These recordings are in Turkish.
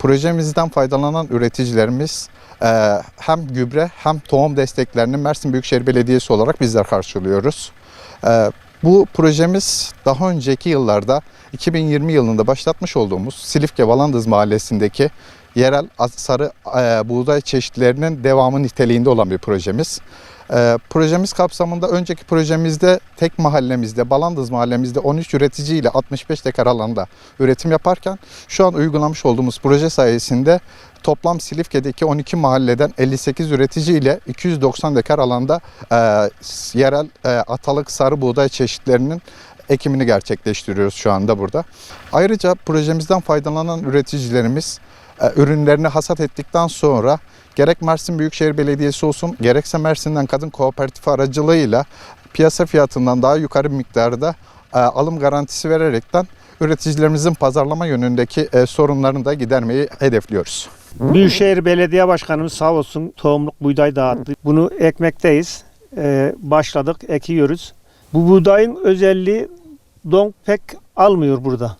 Projemizden faydalanan üreticilerimiz e, hem gübre hem tohum desteklerini Mersin Büyükşehir Belediyesi olarak bizler karşılıyoruz. E, bu projemiz daha önceki yıllarda 2020 yılında başlatmış olduğumuz Silifke Valandız Mahallesi'ndeki yerel sarı e, buğday çeşitlerinin devamı niteliğinde olan bir projemiz. E, projemiz kapsamında önceki projemizde tek mahallemizde, Balandız mahallemizde 13 üretici ile 65 dekar alanda üretim yaparken şu an uygulamış olduğumuz proje sayesinde toplam Silifke'deki 12 mahalleden 58 üretici ile 290 dekar alanda e, yerel e, atalık sarı buğday çeşitlerinin ekimini gerçekleştiriyoruz şu anda burada. Ayrıca projemizden faydalanan üreticilerimiz e, ürünlerini hasat ettikten sonra gerek Mersin Büyükşehir Belediyesi olsun gerekse Mersin'den Kadın Kooperatifi aracılığıyla piyasa fiyatından daha yukarı bir miktarda e, alım garantisi vererekten üreticilerimizin pazarlama yönündeki e, sorunlarını da gidermeyi hedefliyoruz. Büyükşehir Belediye Başkanımız sağ olsun tohumluk buğday dağıttı. Bunu ekmekteyiz. Ee, başladık, ekiyoruz. Bu buğdayın özelliği don pek almıyor burada.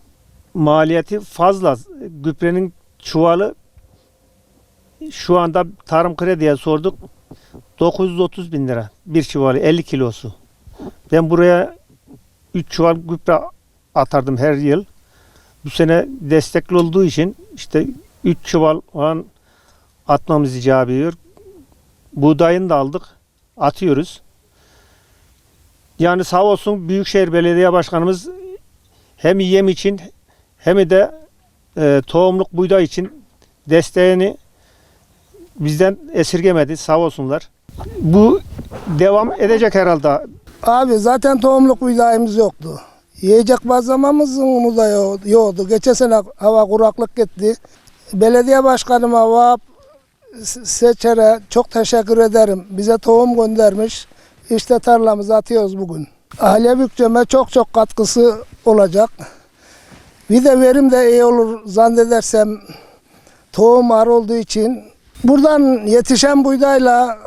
Maliyeti fazla. Gübrenin çuvalı şu anda tarım krediye sorduk. 930 bin lira bir çuvalı 50 kilosu. Ben buraya 3 çuval gübre atardım her yıl. Bu sene destekli olduğu için işte 3 çuval falan atmamız icap ediyor. Buğdayını da aldık. Atıyoruz. Yani sağ olsun Büyükşehir Belediye Başkanımız hem yem için hem de e, tohumluk buğday için desteğini bizden esirgemedi. Sağ olsunlar. Bu devam edecek herhalde. Abi zaten tohumluk buğdayımız yoktu. Yiyecek bazlamamızın da yo- yoktu. Geçen sene hava kuraklık gitti. Belediye başkanıma Se- Seçer'e çok teşekkür ederim. Bize tohum göndermiş. İşte tarlamızı atıyoruz bugün. Aile bütçeme çok çok katkısı olacak. Bir de verim de iyi olur zannedersem tohum ar olduğu için. Buradan yetişen buğdayla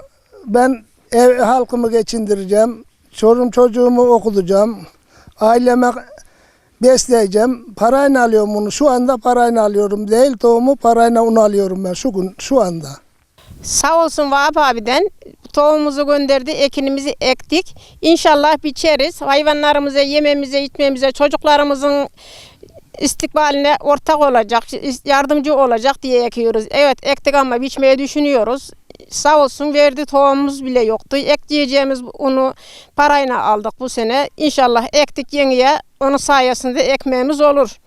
ben ev halkımı geçindireceğim. Çorum çocuğumu okutacağım. Aileme besleyeceğim. Parayla alıyorum bunu. Şu anda parayla alıyorum. Değil tohumu parayla un alıyorum ben şu gün şu anda. Sağ olsun Vahap abiden tohumumuzu gönderdi, ekinimizi ektik. İnşallah biçeriz. Hayvanlarımıza, yememize, içmemize, çocuklarımızın istikbaline ortak olacak, yardımcı olacak diye ekiyoruz. Evet ektik ama biçmeyi düşünüyoruz. Sağ olsun verdi tohumumuz bile yoktu. Ekleyeceğimiz unu parayla aldık bu sene. İnşallah ektik yeniye onun sayesinde ekmeğimiz olur.